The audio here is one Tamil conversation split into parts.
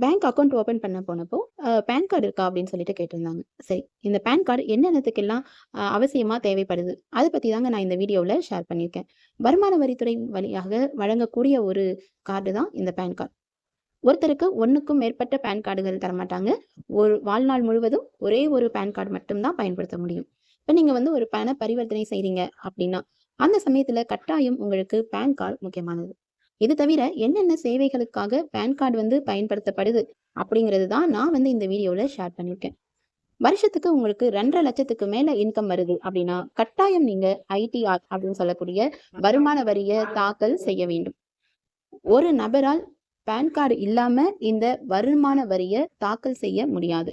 பேங்க் அக்கவுண்ட் ஓப்பன் பண்ண போனப்போ, பேன் கார்டு இருக்கா? அப்படின்னு சொல்லிட்டு கேட்டிருந்தாங்க. சரி, இந்த பேன் கார்டு என்னென்னத்துக்கெல்லாம் அ அவசியமா தேவைப்படுது? அதை பத்தி தாங்க நான் இந்த வீடியோவில் ஷேர் பண்ணியிருக்கேன். வருமான வரித்துறை வழியாக வழங்கக்கூடிய ஒரு கார்டு தான் இந்த பேன் கார்டு. ஒருத்தருக்கு ஒன்றுக்கும் மேற்பட்ட பேன் கார்டுகள் தரமாட்டாங்க. ஒரு வாழ்நாள் முழுவதும் ஒரே ஒரு பேன் கார்டு மட்டும்தான் பயன்படுத்த முடியும். இப்ப நீங்க வந்து ஒரு பண பரிவர்த்தனை செய்கிறீங்க அப்படின்னா, அந்த சமயத்துல கட்டாயம் உங்களுக்கு பேன் கார்டு முக்கியமானது. இது தவிர என்னென்ன சேவைகளுக்காக பேன் கார்டு வந்து பயன்படுத்தப்படுது? அப்படிங்கிறது தான் நான் வந்து இந்த வீடியோவில் ஷேர் பண்ணியிருக்கேன். வருஷத்துக்கு உங்களுக்கு 2,50,000க்கு மேல இன்கம் வருது அப்படின்னா, கட்டாயம் நீங்க ஐடிஆர் அப்படின்னு சொல்லக்கூடிய வருமான வரிய தாக்கல் செய்ய வேண்டும். ஒரு நபரால் பேன் கார்டு இல்லாம இந்த வருமான வரிய தாக்கல் செய்ய முடியாது.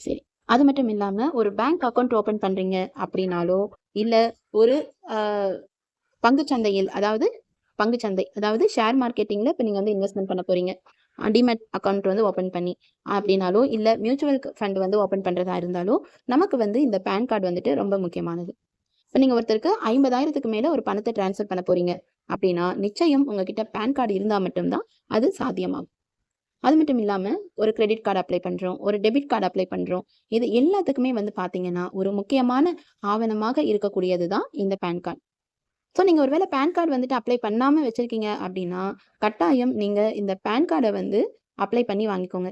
சரி. அது மட்டும் இல்லாம ஒரு பேங்க் அக்கவுண்ட் ஓப்பன் பண்றீங்க அப்படின்னாலோ, இல்ல ஒரு பங்குச்சந்தையில் சந்தையில் அதாவது பங்குச் சந்தை அதாவது ஷேர் மார்க்கெட்டிங்கில் இப்போ நீங்கள் வந்து இன்வெஸ்ட்மெண்ட் பண்ண போகிறீங்க டிமெட் அக்கௌண்ட் வந்து ஓப்பன் பண்ணி அப்படின்னாலோ, இல்லை மியூச்சுவல் ஃபண்ட் வந்து ஓப்பன் பண்ணுறதா இருந்தாலோ, நமக்கு வந்து இந்த பேன் கார்டு வந்துட்டு ரொம்ப முக்கியமானது. இப்போ நீங்கள் ஒருத்தருக்கு ஐம்பதாயிரத்துக்கு மேலே ஒரு பணத்தை ட்ரான்ஸ்ஃபர் பண்ண போறீங்க அப்படின்னா, நிச்சயம் உங்ககிட்ட பேன் கார்டு இருந்தால் மட்டும்தான் அது சாத்தியமாகும். அது மட்டும் இல்லாமல் ஒரு கிரெடிட் கார்டு அப்ளை பண்ணுறோம் ஒரு டெபிட் கார்டு அப்ளை பண்ணுறோம் இது எல்லாத்துக்குமே வந்து பார்த்தீங்கன்னா, ஒரு முக்கியமான ஆவணமாக இருக்கக்கூடியது தான் இந்த பேன் கார்டு. ஸோ நீங்கள் ஒருவேளை பேன் கார்டு வந்துட்டு அப்ளை பண்ணாமல் வச்சுருக்கீங்க அப்படின்னா, கட்டாயம் நீங்கள் இந்த பேன் கார்டை வந்து அப்ளை பண்ணி வாங்கிக்கோங்க.